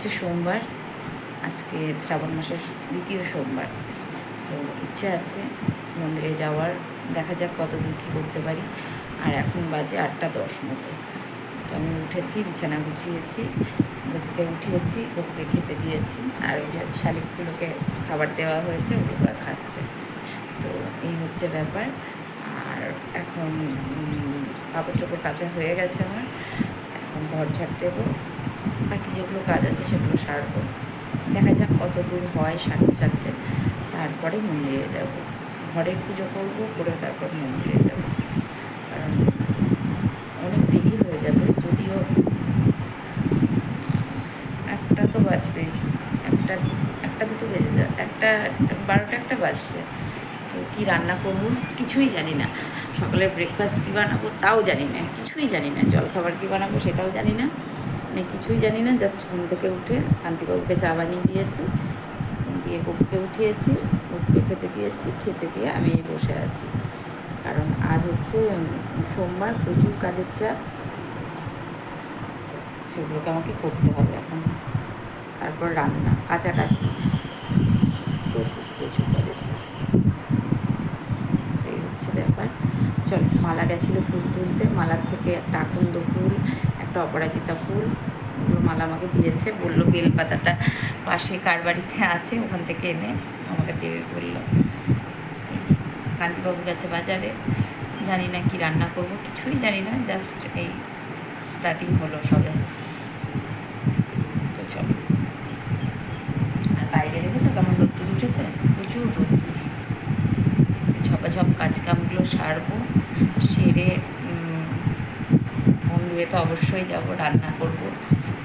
হচ্ছে সোমবার। আজকে শ্রাবণ মাসের দ্বিতীয় সোমবার। তো ইচ্ছে আছে মন্দিরে যাওয়ার। দেখা যাক কত দূর কী করতে পারি। আর এখন বাজে আটটা দশ মতো। তো আমি উঠেছি, বিছানা গুছিয়েছি, গপুকে উঠিয়েছি, গপুকে খেতে দিয়েছি। আর ওই যে শালিকগুলোকে খাবার দেওয়া হয়েছে ওগুলো খাচ্ছে। তো এই হচ্ছে ব্যাপার। আর এখন কাপড় চোপড় কাচা হয়ে গেছে আমার। এখন ঘর ঝাড় দেবো। বাকি যেগুলো কাজ আছে সেগুলো সারবো। দেখা যাক কত দূর হয় সারতে সারতে। তারপরে মন্দিরে যাব। ঘরে পুজো করব, করে তারপর মন্দিরে যাব। কারণ অনেক দেরি হয়ে যাবে, যদিও একটা তো বাজবেই একটা একটা দুটো বেজে যাবে একটা, বারোটা একটা বাজবে। তো কী রান্না করব কিছুই জানি না। সকালে ব্রেকফাস্ট কী বানাবো তাও জানি না, কিছুই জানি না। জলখাবার কী বানাবো সেটাও জানি না। মানে কিছুই জানি না জাস্ট ঘুম থেকে উঠে কান্তিবাবুকে চা বানিয়ে দিয়েছি, দিয়ে গপুকে উঠিয়েছি, গপুকে খেতে দিয়েছি, খেতে দিয়ে আমি বসে আছি। কারণ আজ হচ্ছে সোমবার প্রচুর কাজের চাপ। সেগুলোকে আমাকে করতে হবে এখন। তারপর রান্না, কাছাকাছি। প্রচুর প্রচুর কাজের চাপ। এই হচ্ছে ব্যাপার। চল, মালা গেছিল ফুল তুলতে, মালার থেকে একটা আকন্দ ফুল একটা অপরাজিতা ফুল। মালা আমাকে দিয়েছে, বলল, বেলপাতাটা পাশে কার বাড়িতে আছে, ওখান থেকে এনে আমাকে দেবে, বলল। কান্তিবাবু গেছে বাজারে। জানি না কি রান্না করব, কিছুই জানি না, জাস্ট এই স্টার্টিং হলো সবে। তো চলো। আর বাইরে দেখেছ কেমন রোদ্দুর উঠেছে? প্রচুর রোদ্দুর। কাজ কামগুলো সারবো, সেরে তো অবশ্যই যাব, রান্না করব,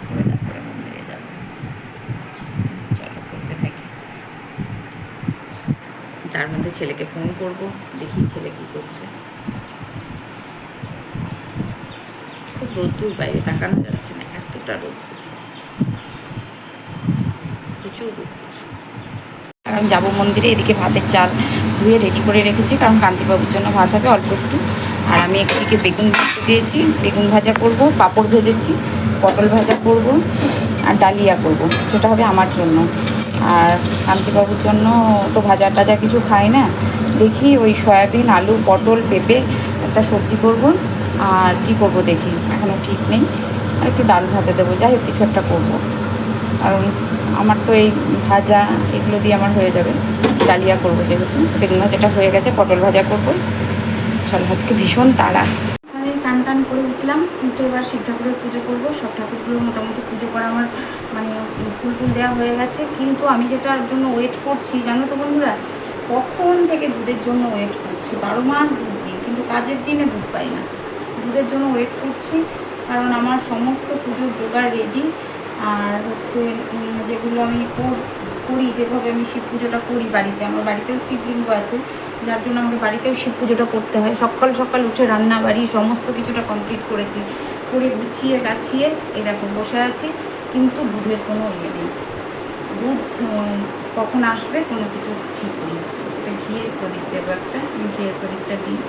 করে তারপরে মন্দিরে যাব। চলো, করতে থাকি। তার মধ্যে ছেলেকে ফোন করব, দেখি ছেলে কী করছে। খুব রোদ্দুর, বাইরে তাকানো যাচ্ছে না, এতটা রোদ্দুর। প্রচুর রোদ্দুর। আমি যাব মন্দিরে, এদিকে ভাতের চাল ধুয়ে রেডি করে রেখেছি, কারণ কান্তিবাবুর জন্য ভাত হবে, অল্প একটু। আর আমি একদিকে বেগুন ভাজতে দিয়েছি। বেগুন ভাজা করব, পাঁপড় ভেজেছি, পটল ভাজা করব আর ডালিয়া করব। সেটা হবে আমার জন্য। আর কান্তিবাবুর জন্য তো ভাজা টাজা কিছু খায় না। দেখি ওই সয়াবিন, আলু, পটল, পেঁপে একটা সবজি করব। আর কি করব দেখি এখনও ঠিক নেই। আর একটু ডাল ভাতে দেবো, যাই হোক, কিছু একটা করব। কারণ আমার তো এই ভাজা এগুলো দিয়ে আমার হয়ে যাবে। ডালিয়া করব যেহেতু। বেগুন ভাজাটা হয়ে গেছে, পটল ভাজা করব। চলো, আজকে ভীষণ তাড়া। স্নান টান করে উঠলাম, উঠে এবার শিব ঠাকুরের পুজো করব। সব ঠাকুরগুলো মোটামুটি পুজো করা আমার মানে ফুল টুল দেওয়া হয়ে গেছে। কিন্তু আমি যেটার জন্য ওয়েট করছি, জানো তো বন্ধুরা? কখন থেকে দুধের জন্য ওয়েট করছি? বারো মাস দুধ দিই কিন্তু কাজের দিনে দুধ পাই না। দুধের জন্য ওয়েট করছি, কারণ আমার সমস্ত পুজোর জোগাড় রেডি আর হচ্ছে যেগুলো আমি করি, যেভাবে আমি শিব পুজোটা করি বাড়িতে, আমার বাড়িতেও শিবলিঙ্গ আছে। যার জন্য আমাকে বাড়িতেও শিব পুজোটা করতে হয়। সকাল সকাল উঠে রান্না বাড়ি সমস্ত কিছুটা কমপ্লিট করেছি। করে গুছিয়ে গাছিয়ে এই দেখো বসে আছি, কিন্তু দুধের কোনো ইয়ে নেই। দুধ কখন আসবে কোনো কিছু ঠিক নেই। একটা ঘিয়ের প্রদীপ দেবো একটা, আমি ঘিয়ের প্রদীপটা দিই।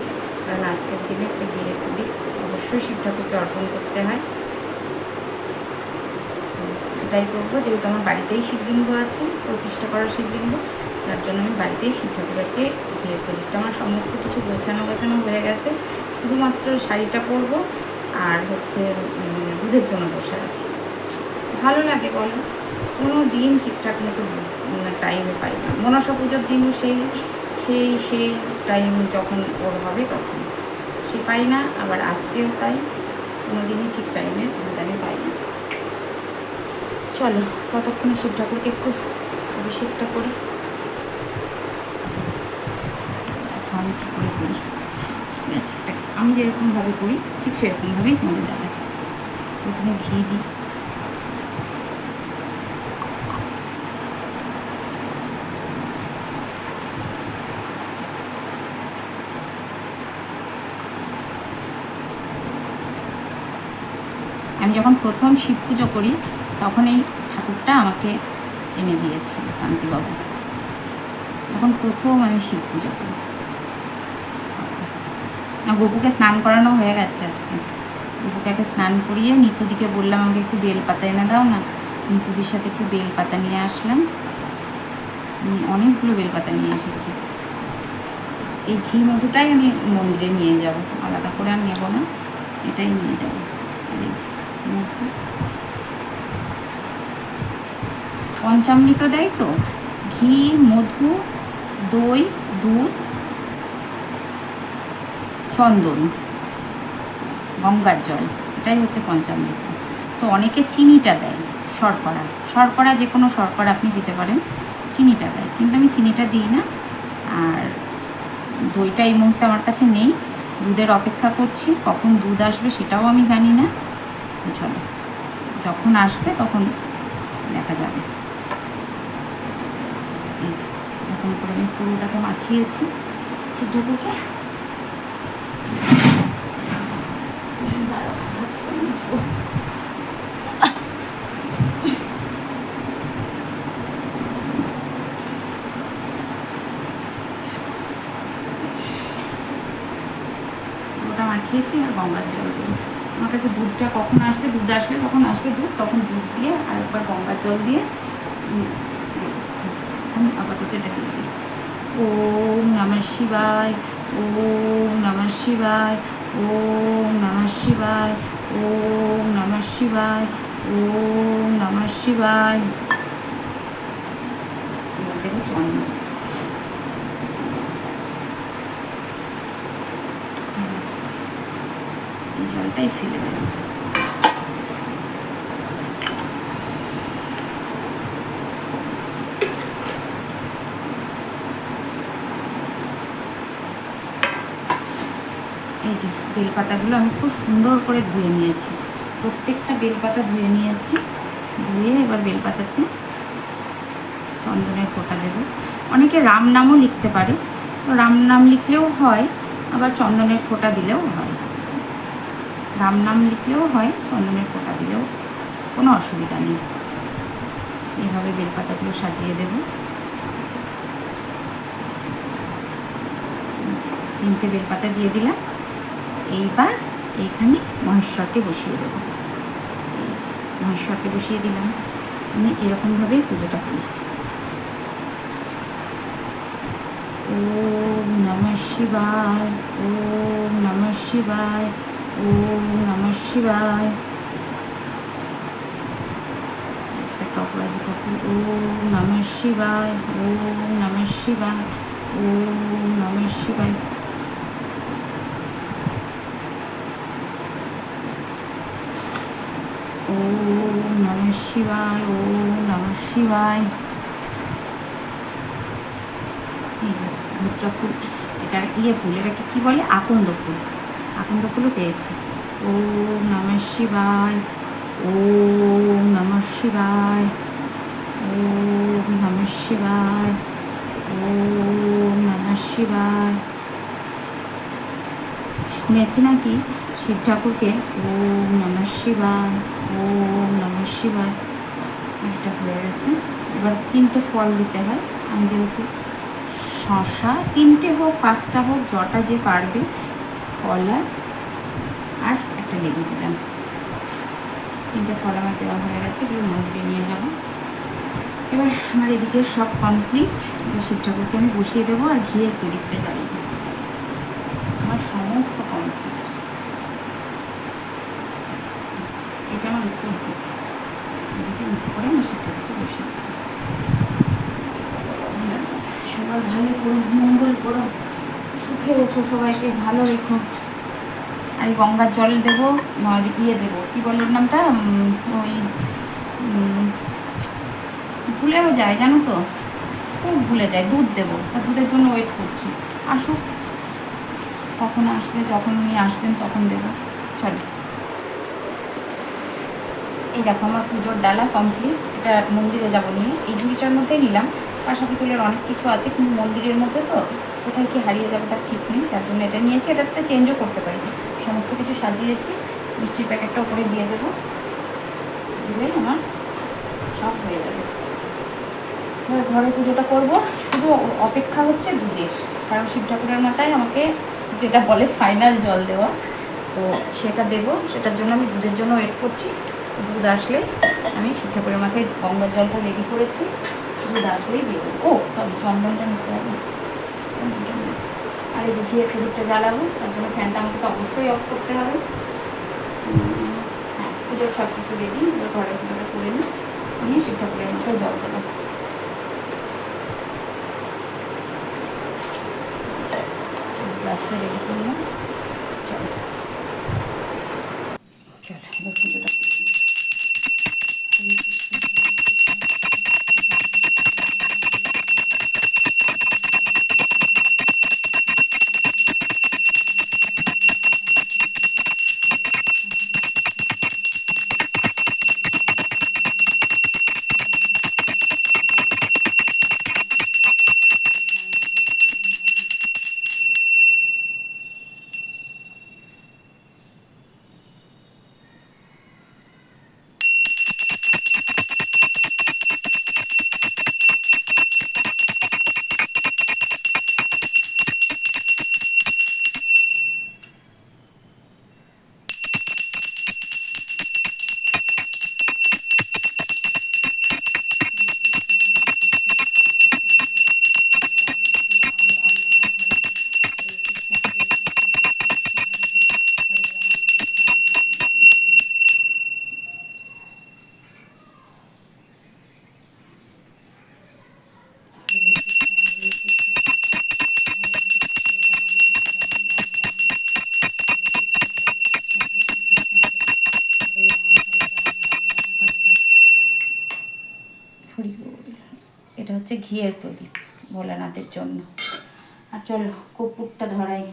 কারণ আজকের দিনে একটা ঘিয়ের প্রদীপ অবশ্যই শিব ঠাকুরকে অর্পণ করতে হয়। এটাই করব, যেহেতু আমার বাড়িতেই শিবলিঙ্গ আছে, প্রতিষ্ঠা করা শিবলিঙ্গ। যার জন্য আমি বাড়িতেই শিব ঠাকুরকে ঘিরে তো আমার সমস্ত কিছু গোছানো গোছানো হয়ে গেছে। শুধুমাত্র শাড়িটা পরবো আর হচ্ছে দুধের জন্য বসে আছি। ভালো লাগে বলো। কোনো দিন ঠিকঠাক মতো টাইমে পাই না। মনসা পুজোর দিনও সেই সেই সেই টাইম যখন ওর হবে তখন। সে পাই না, আবার আজকেও তাই। কোনো দিনই ঠিক টাইমে দুধ আমি পাই না। চলো, ততক্ষণে শিব ঠাকুরকে একটু অভিষেকটা করি ঠিক আছে। আমি যেরকমভাবে করি, ঠিক সেরকমভাবেই তোমাদের দেখাচ্ছি। প্রথমে ঘি দিই। আমি যখন প্রথম শিব পুজো করি তখন এই ঠাকুরটা আমাকে এনে দিয়েছিল কান্তিবাবু। তখন প্রথম আমি শিব পুজো করি। গপুকে স্নান করানো হয়ে গেছে আজকে। গপুকে স্নান করিয়ে নিতুদিকে বললাম, আমাকে একটু বেলপাতা এনে দাও না। নিতুদির সাথে একটু বেলপাতা নিয়ে আসলাম। অনেকগুলো বেলপাতা নিয়ে এসেছি। এই ঘি মধুটাই আমি মন্দিরে নিয়ে যাব। আলাদা করে আর নেব না। এটাই নিয়ে যাব। মধু। পঞ্চামৃত দেয় তো? ঘি, মধু, দই, দুধ চন্দন, গঙ্গার জল, এটাই হচ্ছে পঞ্চামৃত। তো অনেকে চিনিটা দেয় শর্করা। শর্করা যে কোনো শর্করা আপনি দিতে পারেন, চিনিটা দেয়। কিন্তু আমি চিনিটা দিই না। আর দইটা এই মুহূর্তে আমার কাছে নেই। দুধের অপেক্ষা করছি, কখন দুধ আসবে সেটাও আমি জানি না। তো চলো, যখন আসবে তখন দেখা যাবে। এই যে, এরকম করে আমি পুরোটাকে মাখিয়েছি সিদ্ধটাকে ওটা মাখিয়েছি আর গঙ্গার জল দিয়ে আমার কাছে দুধটা কখন আসবে, দুধ আসলে তখন আসবে দুধ, তখন দুধ দিয়ে আর একবার গঙ্গার জল দিয়ে এখন আপাতত এটা দিয়ে দিই। ওম নমঃ শিবায়, ওম নমঃ শিবায়, ওম নমঃ শিবায়, ওম নমঃ শিবায়, ওম নমঃ শিবায় এবার দেবো চন্দন আচ্ছা। এই জলটাই ফেলে দেবো। এই যে বেলপাতাগুলো আমি খুব সুন্দর করে ধুয়ে নিয়েছি। প্রত্যেকটা বেলপাতা ধুয়ে নিয়েছি। ধুয়ে এবার বেলপাতাতে চন্দনের ফোঁটা দেব। অনেকে রাম নামও লিখতে পারে। তো রাম নাম লিখলেও হয়, আবার চন্দনের ফোঁটা দিলেও হয়। রাম নাম লিখলেও হয়, চন্দনের ফোঁটা দিলেও কোনো অসুবিধা নেই। এইভাবে বেলপাতাগুলো সাজিয়ে দেব। তিনটে বেলপাতা দিয়ে দিলাম। এইবার এইখানে মহেশ্বরকে বসিয়ে দেবো। মহেশ্বরকে বসিয়ে দিলাম। আমি এরকমভাবেই পুজোটা করি। ওম নমঃ শিবায়, ওম নমঃ শিবায়। ওম নমঃ শিবায়। অপরাজিতা ফুল ওম নমঃ শিবায়, ওম নমঃ শিবায়, ওম নমঃ শিবায়। ওম নমঃ শিবায়, ওম নমঃ শিবায়। এই যে ধূপটা ফুল, এটা ইয়ে ফুল, এটাকে কী বলে? আকন্দ ফুল। আকন্দ ফুলও পেয়েছি। ওম নমঃ শিবায়, ওম নমঃ শিবায়, ওম নমঃ শিবায়, ওম নমঃ শিবায়। শুনেছি নাকি শিব ঠাকুরকে? ওম নমঃ শিবায়, ওম নমঃ শিবায়। এটা হয়ে গেছে। এবার তিনটে ফল দিতে হয়। আমি যেহেতু শশা, তিনটে হোক, পাঁচটা হোক, যটা যে পারবে কলা আর একটা লেবু দিলাম তিনটে ফল আমার দেওয়া হয়ে গেছে, এগুলো মন্দিরে নিয়ে যাব। এবার আমার এদিকে সব কমপ্লিট এবার শিব ঠাকুরকে আমি বসিয়ে দেবো আর ঘিয়ের প্রদীপটা জ্বালিয়ে দেবো আমার সমস্ত কমপ্লিট এটা আমার উত্তর দিক এদিকে মুখ করে আমি শিব ঠাকুরকে বসিয়ে দেবো সবাই ভালো করো মঙ্গল করো সুখে রেখো সবাইকে ভালো রেখো। আর এই গঙ্গার জল দেবো ইয়ে দেবো। কী বলে নামটা? ওই ভুলেও যায়, জানো তো? খুব ভুলে যায়, দুধ দেবো। তা দুধের জন্য ওয়েট করছি। আসুক। কখন আসবে, যখন উনি আসবেন, তখন দেবো। চলো। এই দেখো, আমার পুজোর ডালা কমপ্লিট এটা মন্দিরে যাব নিয়ে। এই ঝুড়িটার মধ্যেই নিলাম। পাশা পিতলের অনেক কিছু আছে, কিন্তু মন্দিরের মধ্যে তো কোথায় কি হারিয়ে যাবে তার ঠিক নেই, তার জন্য এটা নিয়েছি, এটাতে চেঞ্জও করতে পারি। সমস্ত কিছু সাজিয়েছি, মিষ্টির প্যাকেটটা ওপরে দিয়ে দেবো। দিলেই আমার সব হয়ে যাবে। এবার ঘরে পুজোটা করব। শুধু অপেক্ষা হচ্ছে দুধের, কারণ শিব ঠাকুরের মাথায় আমাকে যেটা বলে ফাইনাল জল দেওয়া, তো সেটা দেব। সেটার জন্য আমি দুধের জন্য ওয়েট করছি। দুধ আসলে আমি শিব ঠাকুরের মাথায় গঙ্গার জলটা রেডি করেছি। দুধ আসলেই দেবো। ও সরি চন্দনটা নিতে হবে। আর এই যে ঘিয়ের প্রদীপটা জ্বালাবো, তার জন্য ফ্যানটা আমাকে তো অবশ্যই অফ করতে হবে। হ্যাঁ পুজোর সব কিছু রেডি ঘরে পুজোটা করে নিই, নিয়ে শিক্ষা করে মতো জল দেবো। ঘিয়ের প্রদীপ ভোলানাথের জন্য। আর চলো কর্পূরটা ধরাই।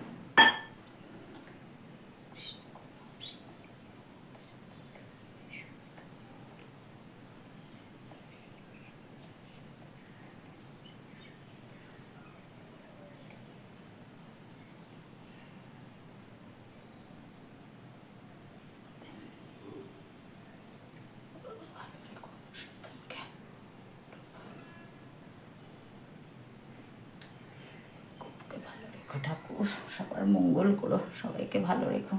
রেখো ঠাকুর, সবার মঙ্গল করো সবাইকে ভালো রেখো।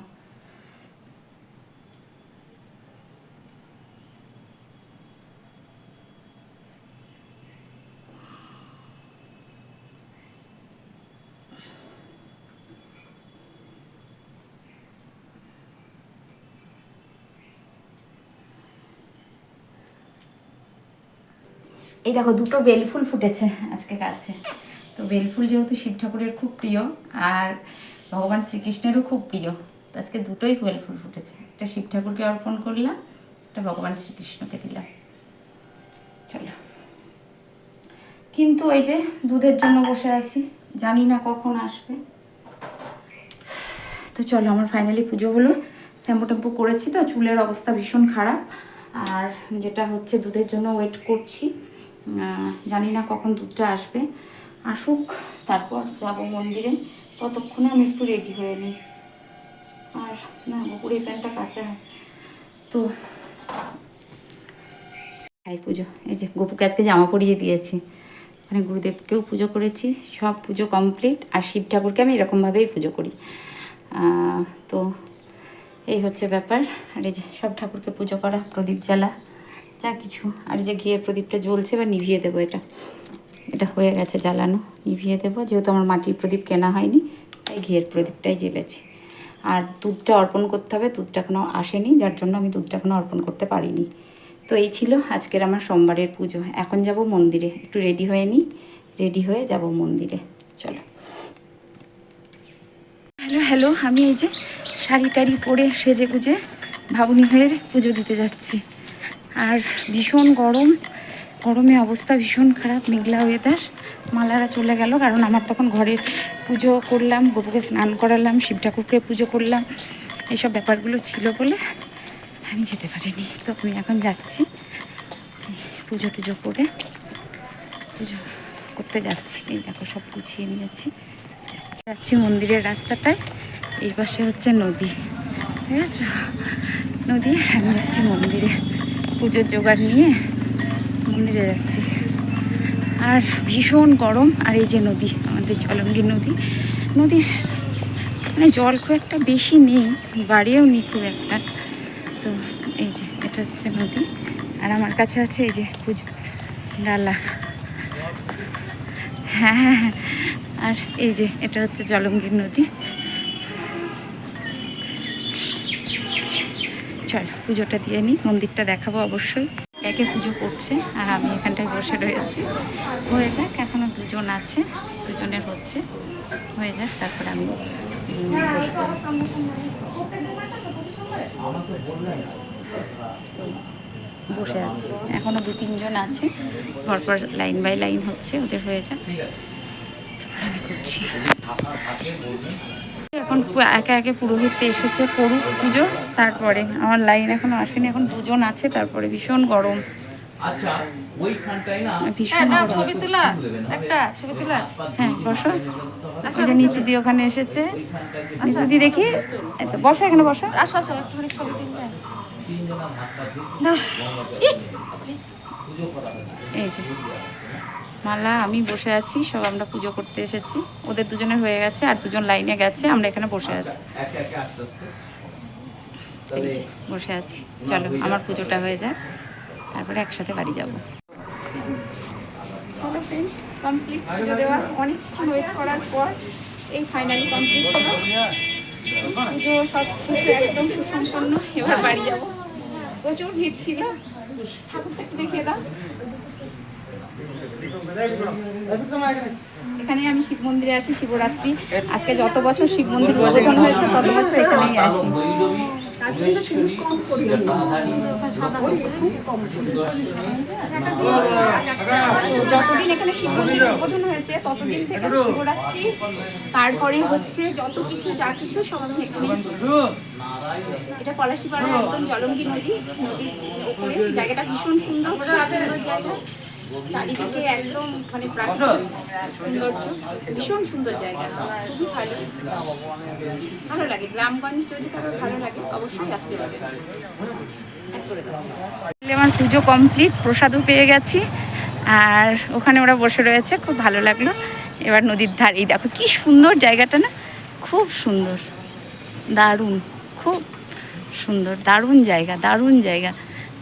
এই দেখো, দুটো বেল ফুল ফুটেছে আজকে গাছে। তো বেলফুল যেহেতু শিব ঠাকুরের খুব প্রিয় আর ভগবান শ্রীকৃষ্ণেরও খুব প্রিয়, তো আজকে দুটোই বেলফুল ফুটেছে। একটা শিব ঠাকুরকে অর্পণ করলাম, একটা ভগবান শ্রীকৃষ্ণকে দিলাম। চলো। কিন্তু এই যে দুধের জন্য বসে আছি, জানি না কখন আসবে। তো চলো, আমার ফাইনালি পুজো হলো। শ্যাম্পু ট্যাম্পু করেছি তো, চুলের অবস্থা ভীষণ খারাপ। আর যেটা হচ্ছে দুধের জন্য ওয়েট করছি জানি না কখন দুধটা আসবে। আসুক, তারপর যাব মন্দিরে। ততক্ষণে আমি একটু রেডি হয়ে নিই। আর না বকুড়ে প্যান্টটা কাঁচা। তো ভাই পুজো, এই যে গোপুকে আজকে জামা পরিয়ে দিয়েছি। মানে গুরুদেবকেও পুজো করেছি, সব পুজো কমপ্লিট আর শিব ঠাকুরকে আমি এরকমভাবেই পুজো করি। তো এই হচ্ছে ব্যাপার। আর এই যে সব ঠাকুরকে পুজো করা, প্রদীপ জ্বালা, যা কিছু। আর যে গিয়ে প্রদীপটা জ্বলছে বা নিভিয়ে দেবো এটা। এটা হয়ে গেছে জ্বালানো। নিভিয়ে দেবো, যেহেতু আমার মাটির প্রদীপ কেনা হয়নি, তাই ঘিয়ের প্রদীপটাই জ্বেলেছি। আর দুধটা অর্পণ করতে হবে, দুধটা এখনও আসেনি, যার জন্য আমি দুধটা এখনও অর্পণ করতে পারিনি। তো এই ছিল আজকের আমার সোমবারের পুজো। এখন যাব মন্দিরে, একটু রেডি হয়ে নিই, রেডি হয়ে যাব মন্দিরে। চলো। হ্যালো হ্যালো, আমি এই যে শাড়ি টাড়ি পরে সেজে গুজে ভাবুনি হয়ে পুজো দিতে যাচ্ছি। আর ভীষণ গরম গরমে অবস্থা ভীষণ খারাপ, মেঘলা ওয়েদার মালারা চলে গেল, কারণ আমার তখন ঘরের পুজো করলাম গোপুকে স্নান করালাম, শিব ঠাকুরকে পুজো করলাম। এইসব ব্যাপারগুলো ছিল বলে আমি যেতে পারিনি। তো আমি এখন যাচ্ছি, পুজো টুজো করে। পুজো করতে যাচ্ছি, এই দেখো সব গুছিয়ে নিয়েছি। যাচ্ছি মন্দিরের রাস্তাটায়, এই পাশে হচ্ছে নদী। ঠিক আছে? নদী, আমি যাচ্ছি মন্দিরে। পুজোর জোগাড় নিয়ে মন্দিরে যাচ্ছি। আর ভীষণ গরম, আর এই যে নদী, আমাদের জলঙ্গি নদী। নদীর মানে জল খুব একটা বেশি নেই, বাড়িও নেই খুব একটা। তো এই যে, এটা হচ্ছে নদী। আর আমার কাছে আছে এই যে পুজো ডালা। হ্যাঁ হ্যাঁ হ্যাঁ। আর এই যে, এটা হচ্ছে জলঙ্গির নদী। চল, পুজোটা দিয়ে নিই। মন্দিরটা দেখাবো অবশ্যই। একে পুজো করছে আর আমি এখানটায় বসে রয়েছি। হয়ে যাক, এখনও দুজন আছে, দুজনের হচ্ছে। হয়ে যাক, তারপর আমি বসে আছি। এখনও দু তিনজন আছে। পরপর লাইন বাই লাইন হচ্ছে, ওদের হয়ে যাক। আমি করছি। এখন একে একে পুরোহিতে এসেছে করুক পুজো। তারপরে আমার লাইন এখনও আসেনি এখন দুজন আছে তারপরে ভীষণ গরম। আচ্ছা না ভীষণ ছবি তোলা একটা ছবি তোলা। হ্যাঁ বসো। ওই যে নিতুদি ওখানে এসেছে। নিতুদি দেখি। বসো এখানে বসো। আসো আসো একটুখানি ছবি তুলতে এই যে। মালা, আমি বসে আছি, সব আমরা পুজো করতে এসেছি। ওদের দুজনের হয়ে গেছে, আর দুজন লাইনে গেছে, আমরা এখানে বসে আছি। বসে আছি। চলো, আমার পুজোটা হয়ে যাক, তারপরে একসাথে বাড়ি যাব। অনেকক্ষণ এই ফাইনালি কমপ্লিট একদম বাড়ি যাব। প্রচুর ভিড় ছিল। ঠাকুরটা একটু দেখিয়ে দাও। এখানে আমি শিব মন্দিরে আসি, শিবরাত্রি। আজকে যত বছর শিব মন্দির উদ্বোধন হয়েছে, তত বছর এখানেই আসি। যতদিন এখানে শিব মন্দির উদ্বোধন হয়েছে, ততদিন থেকে শিবরাত্রি। তারপরে হচ্ছে যত কিছু, যা কিছু সব এখানে এটা পলাশিপাড়া একদম জলঙ্গি নদী। নদীর উপরে। জায়গাটা ভীষণ সুন্দর সুন্দর জায়গা। চারিদিকে একদম মানে প্রাকৃতিক সৌন্দর্য ভীষণ সুন্দর জায়গা খুবই ভালো। ভালো লাগে গ্রামগঞ্জ যদি কারও ভালো লাগে অবশ্যই আসতে পারে আমার পুজো কমপ্লিট প্রসাদও পেয়ে গেছি। আর ওখানে ওরা বসে রয়েছে খুব ভালো লাগল। এবার নদীর ধারেই দেখো কি সুন্দর জায়গাটা না? খুব সুন্দর। দারুণ খুব সুন্দর দারুণ জায়গা দারুণ জায়গা।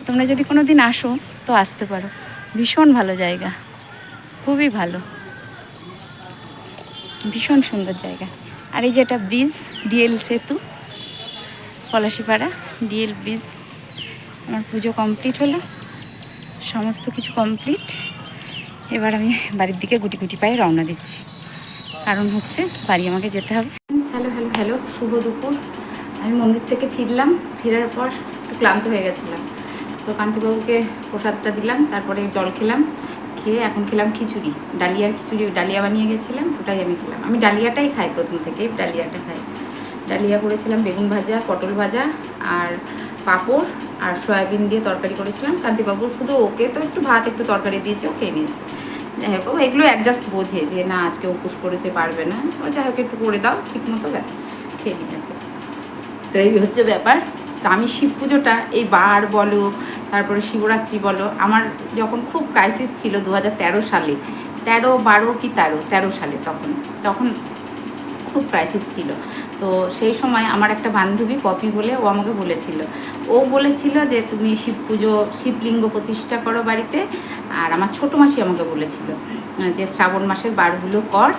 তোমরা যদি কোনো দিন আসো তো আসতে পারো। ভীষণ ভালো জায়গা। খুবই ভালো। ভীষণ সুন্দর জায়গা। আর এই যে এটা ব্রিজ, ডিএল সেতু, পলাশিপাড়া, ডিএল ব্রিজ। আমার পুজো কমপ্লিট হলো। সমস্ত কিছু কমপ্লিট। এবার আমি বাড়ির দিকে গুটি গুটি পায়ে রওনা দিচ্ছি। কারণ হচ্ছে বাড়ি আমাকে যেতে হবে। হ্যালো হ্যালো হ্যালো, শুভ দুপুর। আমি মন্দির থেকে ফিরলাম। ফেরার পর একটু ক্লান্ত হয়ে গেছিলাম। তো কান্তিবাবুকে প্রসাদটা দিলাম, তারপরে জল খেলাম, খেয়ে এখন খেলাম খিচুড়ি, ডালিয়ার খিচুড়ি, ডালিয়া বানিয়ে গেছিলাম, ওটাই আমি খেলাম। আমি ডালিয়াটাই খাই প্রথম থেকে ডালিয়াটা খাই। ডালিয়া করেছিলাম বেগুন ভাজা, পটল ভাজা আর পাঁপড় আর সয়াবিন দিয়ে তরকারি করেছিলাম। কান্তিবাবু শুধু ওকে তো একটু ভাত, একটু তরকারি দিয়েছে, ও খেয়ে নিয়েছে। যাই হোক এগুলো অ্যাডজাস্ট বোঝে যে না, আজকে উপোস করেছে, পারবে না। ও যাই হোক, একটু করে দাও, ঠিক মতো খেয়ে নিয়েছে। তো এই হচ্ছে ব্যাপার। তো আমি শিব পুজোটা এই বার বলো, তারপরে শিবরাত্রি বলো, আমার যখন খুব ক্রাইসিস ছিল দু হাজার তেরো সালে, তেরো বারো কি তেরো তেরো সালে তখন তখন খুব ক্রাইসিস ছিল। তো সেই সময় আমার একটা বান্ধবী পপি বলে ও আমাকে বলেছিল। ও বলেছিল যে তুমি শিব পুজো, শিবলিঙ্গ প্রতিষ্ঠা করো বাড়িতে। আর আমার ছোটো মাসি আমাকে বলেছিল যে শ্রাবণ মাসের বারগুলো কর।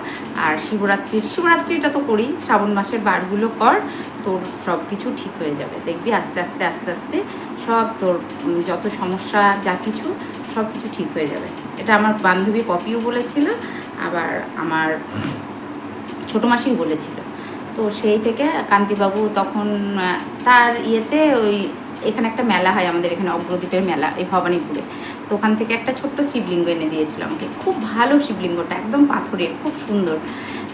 আর শিবরাত্রির শিবরাত্রিটা তো করি, শ্রাবণ মাসের বারগুলো কর। তোর সব কিছু ঠিক হয়ে যাবে। দেখবি আস্তে আস্তে আস্তে আস্তে সব তোর যত সমস্যা, যা কিছু সব কিছু ঠিক হয়ে যাবে। এটা আমার বান্ধবী পপিও বলেছিল, আবার আমার ছোটো মাসিও বলেছিল। তো সেই থেকে কান্তিবাবু তখন তার ইয়েতে ওই এখানে একটা মেলা হয় আমাদের এখানে অগ্রদ্বীপের মেলা এই ভবানীপুরে। তো ওখান থেকে একটা ছোট্ট শিবলিঙ্গ এনে দিয়েছিল আমাকে। খুব ভালো শিবলিঙ্গটা, একদম পাথরের, খুব সুন্দর।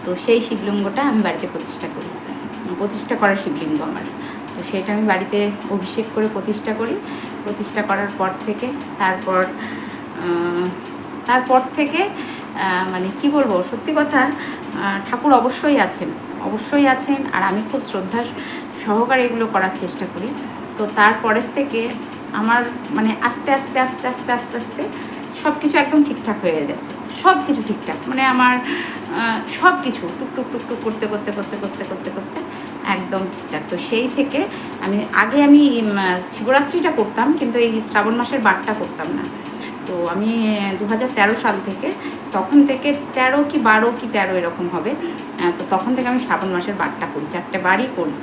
তো সেই শিবলিঙ্গটা আমি বাড়িতে প্রতিষ্ঠা করি। প্রতিষ্ঠা করার শিবলিঙ্গ আমার। তো সেটা আমি বাড়িতে অভিষেক করে প্রতিষ্ঠা করি। প্রতিষ্ঠা করার পর থেকে তারপর তারপর থেকে মানে কি বলব, সত্যি কথা ঠাকুর অবশ্যই আছেন। অবশ্যই আছেন আর আমি খুব শ্রদ্ধা সহকারে এগুলো করার চেষ্টা করি। তো তারপরের থেকে আমার মানে আস্তে আস্তে আস্তে আস্তে আস্তে আস্তে সব কিছু একদম ঠিকঠাক হয়ে গেছে। সব কিছু ঠিকঠাক। মানে আমার সব কিছু টুক টুক টুক টুক করতে করতে করতে করতে করতে করতে একদম ঠিকঠাক। তো সেই থেকে আমি, আগে আমি শিবরাত্রিটা করতাম কিন্তু এই শ্রাবণ মাসের বারটা করতাম না। তো আমি দু সাল থেকে তখন থেকে তেরো কি বারো কি তেরো এরকম হবে। তো তখন থেকে আমি শ্রাবণ মাসের বারটা করি, চারটে বারই করি।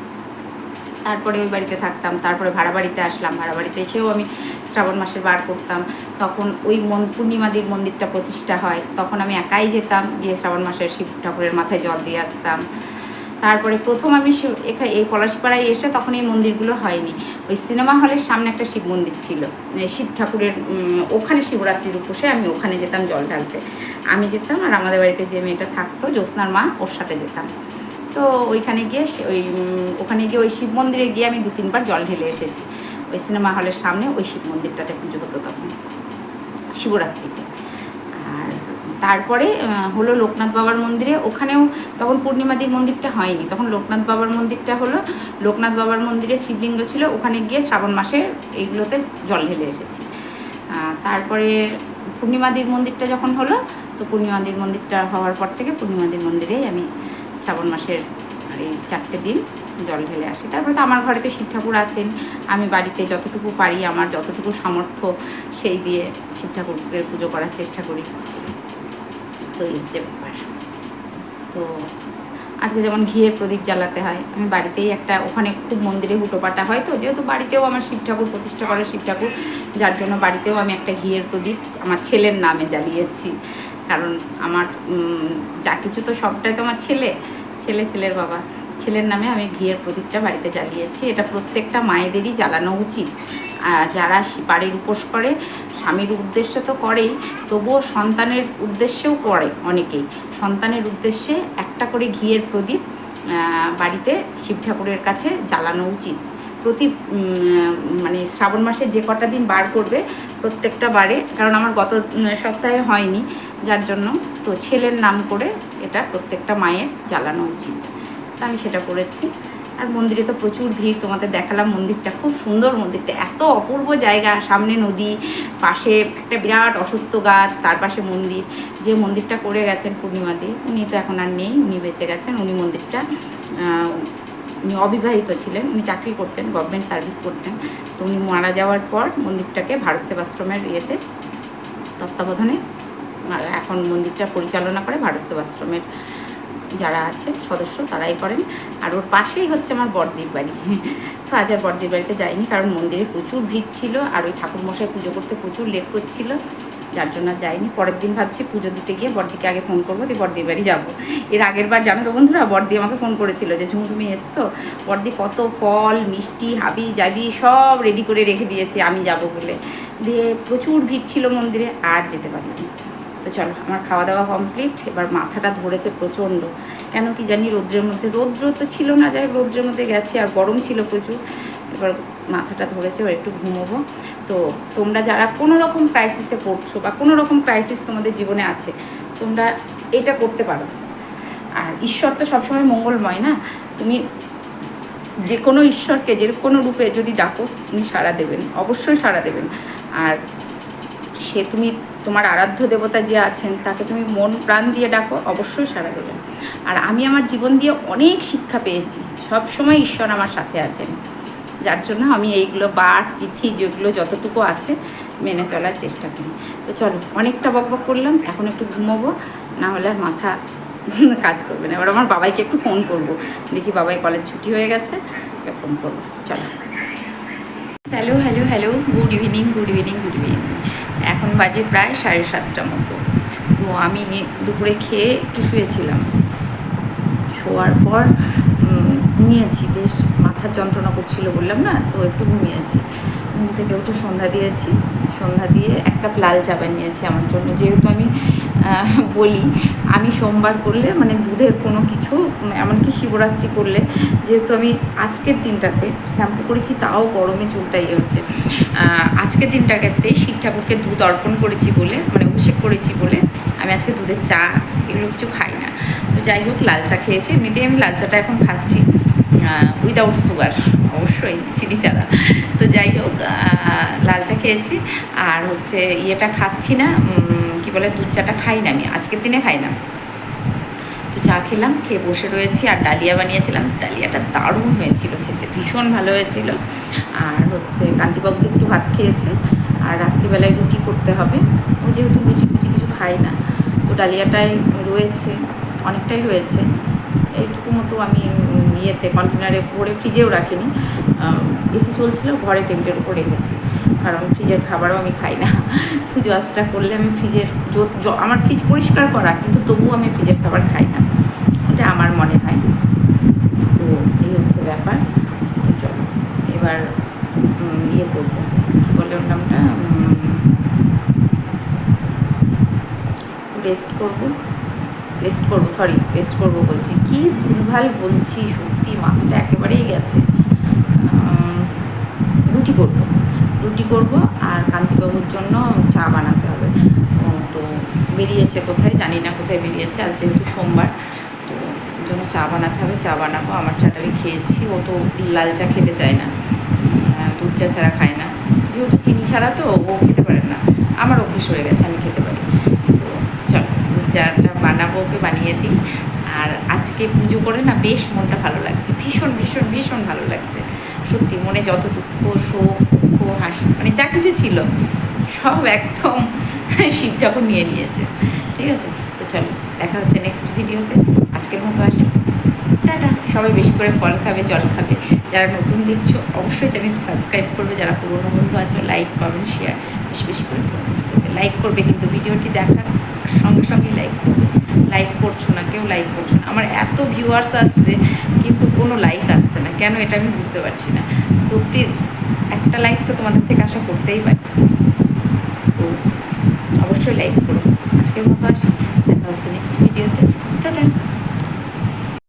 তারপরে ওই বাড়িতে থাকতাম, তারপরে ভাড়া বাড়িতে আসলাম ভাড়া বাড়িতে এসেও আমি শ্রাবণ মাসের বার করতাম। তখন ওই মন, পূর্ণিমাদির মন্দিরটা প্রতিষ্ঠা হয়, তখন আমি একাই যেতাম, গিয়ে শ্রাবণ মাসের শিব ঠাকুরের মাথায় জল দিয়ে আসতাম। তারপরে প্রথম আমি এখানে এই পলাশপাড়ায় এসে তখন এই মন্দিরগুলো হয়নি। ওই সিনেমা হলের সামনে একটা শিব মন্দির ছিল। শিব ঠাকুরের ওখানে শিবরাত্রির উপসে আমি ওখানে যেতাম জল ঢালতে। আমি যেতাম আর আমাদের বাড়িতে যে মেয়েটা থাকতো, জ্যোৎস্নার মা, ওর সাথে যেতাম। তো ওইখানে গিয়ে ওই ওখানে গিয়ে ওই শিব মন্দিরে গিয়ে আমি দু তিনবার জল ঢেলে এসেছি। ওই সিনেমা হলের সামনে ওই শিব মন্দিরটাতে পুজো হতো তখন, শিবরাত্রিতে। তারপরে হলো লোকনাথ বাবার মন্দিরে। ওখানেও তখন পূর্ণিমাদির মন্দিরটা হয়নি। তখন লোকনাথ বাবার মন্দিরটা হলো, লোকনাথ বাবার মন্দিরে শিবলিঙ্গ ছিল। ওখানে গিয়ে শ্রাবণ মাসে এইগুলোতে জল ঢেলে এসেছি। তারপরে পূর্ণিমাদির মন্দিরটা যখন হলো, তো পূর্ণিমাদির মন্দিরটা হওয়ার পর থেকে পূর্ণিমাদির মন্দিরেই আমি শ্রাবণ মাসের এই চারটে দিন জল ঢেলে আসি। তারপরে তো আমার ঘরে তো শিব ঠাকুর আছেন। আমি বাড়িতে যতটুকু পারি, আমার যতটুকু সামর্থ্য, সেই দিয়ে শিব ঠাকুরকে পুজো করার চেষ্টা করি। তো এই হচ্ছে ব্যাপার তো আজকে যেমন ঘিয়ের প্রদীপ জ্বালাতে হয়, আমি বাড়িতেই একটা, ওখানে খুব মন্দিরে হুটোপাটা হয় তো, যেহেতু বাড়িতেও আমার শিব ঠাকুর, প্রতিষ্ঠা করে শিব ঠাকুর, যার জন্য বাড়িতেও আমি একটা ঘিয়ের প্রদীপ আমার ছেলের নামে জ্বালিয়েছি। কারণ আমার যা কিছু তো সবটাই তো আমার ছেলে ছেলে, ছেলের বাবা। ছেলের নামে আমি ঘিয়ের প্রদীপটা বাড়িতে জ্বালিয়েছি। এটা প্রত্যেকটা মায়েদেরই জ্বালানো উচিত। যারা বাড়ির উপোস করে, স্বামীর উদ্দেশ্য তো করেই, তবুও সন্তানের উদ্দেশ্যেও করে অনেকেই। সন্তানের উদ্দেশ্যে একটা করে ঘিয়ের প্রদীপ বাড়িতে শিব ঠাকুরের কাছে জ্বালানো উচিত। প্রতি মানে শ্রাবণ মাসে যে কটা দিন বার করবে, প্রত্যেকটা বারে, কারণ আমার গত সপ্তাহে হয়নি, যার জন্য তো ছেলের নাম করে এটা প্রত্যেকটা মায়ের জ্বালানো উচিত। তা আমি সেটা করেছি আর মন্দিরে তো প্রচুর ভিড়, তোমাদের দেখালাম মন্দিরটা, খুব সুন্দর মন্দিরটা। এত অপূর্ব জায়গা, সামনে নদী, পাশে একটা বিরাট অসত্য গাছ, তার পাশে মন্দির। যে মন্দিরটা করে গেছেন পূর্ণিমা দিয়ে উনি তো এখন আর নেই, উনি বেঁচে গেছেন, উনি মন্দিরটা উনি অবিবাহিত ছিলেন, উনি চাকরি করতেন গভর্নমেন্ট সার্ভিস করতেন। তো উনি মারা যাওয়ার পর মন্দিরটাকে ভারত সেবাশ্রমের ইয়েতে তত্ত্বাবধানে এখন মন্দিরটা পরিচালনা করে ভারত সেবাশ্রমের যারা আছে, সদস্য, তারাই করেন। আর ওর পাশেই হচ্ছে আমার বড়দির বাড়ি। তো আজ আর বড়দির বাড়িতে যাইনি, কারণ মন্দিরে প্রচুর ভিড় ছিল, আর ওই ঠাকুরমশাই পুজো করতে প্রচুর লেট করছিল। যার জন্য যাইনি। পরের দিন ভাবছি পুজো দিতে গিয়ে বড়দিকে আগে ফোন করব, দিয়ে বড়দির বাড়ি যাব। এর আগের বার জানো তো বন্ধুরা বড়দি আমাকে ফোন করেছিল যে, ঝুমু, তুমি এসছো? বড়দি কত ফল, মিষ্টি, হাবি, জাবি সব রেডি করে রেখে দিয়েছে, আমি যাব বলে। দিয়ে প্রচুর ভিড় ছিল মন্দিরে, আর যেতে পারিনি। তো চলো, আমার খাওয়া দাওয়া কমপ্লিট এবার মাথাটা ধরেছে প্রচণ্ড। কেন কি জানি রৌদ্রের মধ্যে, রৌদ্র তো ছিল না, যাই রৌদ্রের মধ্যে গেছে আর গরম ছিল প্রচুর। এবার মাথাটা ধরেছে, এবার একটু ঘুমোবো। তো তোমরা যারা কোনো রকম ক্রাইসিসে পড়ছো বা কোনো রকম ক্রাইসিস তোমাদের জীবনে আছে, তোমরা এটা করতে পারো। আর ঈশ্বর তো সবসময় মঙ্গলময় না? তুমি যে কোনো ঈশ্বরকে যে কোনো রূপে যদি ডাকো, উনি সাড়া দেবেন, অবশ্যই সাড়া দেবেন। আর সে তুমি তোমার আরাধ্য দেবতা যে আছেন, তাকে তুমি মন প্রাণ দিয়ে ডাকো, অবশ্যই সাড়া দেবেন আর আমি আমার জীবন দিয়ে অনেক শিক্ষা পেয়েছি। সব সময় ঈশ্বর আমার সাথে আছেন। যার জন্য আমি এইগুলো বার তিথি, যেগুলো যতটুকু আছে মেনে চলার চেষ্টা করি। তো চলো, অনেকটা বকবক করলাম, এখন একটু ঘুমোবো, না হলে আর মাথা কাজ করবে না। এবার আমার বাবাইকে একটু ফোন করব। দেখি বাবাই কলেজ ছুটি হয়ে গেছে ফোন করব। চলো। Hello hello hello, good evening good evening good evening. এখন বাজে প্রায় সাড়ে সাতটা মতো। তো আমি দুপুরে খেয়ে একটু শুয়েছিলাম। শোয়ার পর ঘুমিয়েছি, বেশ মাথার যন্ত্রণা করছিল বললাম না, তো একটু ঘুমিয়েছি ঘুম থেকে উঠে সন্ধ্যা দিয়েছি। সন্ধ্যা দিয়ে এক কাপ লাল চা বানিয়েছি আমার জন্য। যেহেতু আমি বলি, আমি সোমবার করলে মানে দুধের কোনো কিছু, এমনকি শিবরাত্রি করলে, যেহেতু আমি আজকের দিনটাতে শ্যাম্পু করেছি, তাও গরমে চুলটা ইয়ে হচ্ছে। আজকের দিনটাতে শিব ঠাকুরকে দুধ অর্পণ করেছি বলে মানে অভিষেক করেছি বলে, আমি আজকে দুধের চা, এগুলো কিছু খাই না। তো যাই হোক, লাল চা খেয়েছি। এমনিতেই আমি লাল চাটা এখন খাচ্ছি। উইদাউট সুগার অবশ্যই, চিনি ছাড়া। তো যাই হোক লাল চা খেয়েছি, আর হচ্ছে ইয়েটা খাচ্ছি না কি বলে, দুধ চাটা খাই না আমি, আজকের দিনে খাই না। তো চা খেলাম, খেয়ে বসে রয়েছি, আর ডালিয়া বানিয়েছিলাম, ডালিয়াটা দারুণ হয়েছিল খেতে, ভীষণ ভালো হয়েছিল। আর হচ্ছে কান্তিবাবু তো একটু ভাত খেয়েছে, আর রাত্রিবেলায় রুটি করতে হবে। ও যেহেতু লুচি টুচি কিছু খাই না, তো ডালিয়াটাই রয়েছে, অনেকটাই রয়েছে। এইটুকু মতো আমি ইয়েতে কন্টেনারে ভরে ফ্রিজেও রাখিনি। এসি চলছিল, ঘরে টেবিলের উপর রেখেছি। কারণ ফ্রিজের খাবারও আমি খাই না। পুজো আশ্রা করলে আমি ফ্রিজের আমার ফ্রিজ পরিষ্কার করা, কিন্তু তবুও আমি ফ্রিজের খাবার খাই না। এটা আমার মনে হয়। তো এই হচ্ছে ব্যাপার। তো চলো, এবার ইয়ে করব। কী বলে ওর নামটা? রেস্ট করব। রেস্ট করব সরি রেস্ট করব বলছি। কি ভুলভাল বলছি, সত্যি মাথাটা একেবারেই গেছে। রুটি করব রুটি করব আর কান্তিবাবুর জন্য চা বানাতে হবে। তো বেরিয়েছে কোথায় জানি না কোথায় বেরিয়েছে, আজ যেহেতু সোমবার, তো জন্য চা বানাতে হবে, চা বানাবো। আমার চাটা আমি খেয়েছি, ও তো লাল চা খেতে চায় না। দুধ চা ছাড়া খায় না। যেহেতু চিনি ছাড়া তো ও খেতে পারে না। আমার অভ্যেস হয়ে গেছে, আমি খেতে পারি। তো চলো, দুধ চাটা বানাবো ওকে বানিয়ে দিই। আর আজকে পুজো করে না বেশ মনটা ভালো লাগছে। ভীষণ ভীষণ ভীষণ ভালো লাগছে। সত্যি মনে যত দুঃখ, শোক, দুঃখ, হাসি মানে যা কিছু ছিল, সব একদম শিব যখন নিয়ে নিয়েছে। ঠিক আছে? তো চলো, দেখা হচ্ছে নেক্সট ভিডিওতে আজকের মতো আসি। টাটা। সবাই বেশি করে ফল খাবে, জল খাবে। যারা নতুন দেখছ, অবশ্যই চ্যানেলটি সাবস্ক্রাইব করবে। যারা পুরনো বন্ধু আছো লাইক কমেন্ট শেয়ার বেশি বেশি করে কমেন্টস করবে। লাইক করবে কিন্তু ভিডিওটি দেখার। সঙ্গে সঙ্গে লাইক লাইক করছ না, কেউ লাইক করছ না। আমার এত ভিউয়ার্স আসছে, কিন্তু কোনো লাইক আসছে না। কেন এটা আমি বুঝতে পারছি না। সো প্লিজ একটা লাইক তো তোমাদের থেকে আশা করতেই পারি। তো অবশ্যই লাইক করো। আজকের মতো আসি। দেখা হচ্ছে নেক্সট ভিডিওতে টাটা!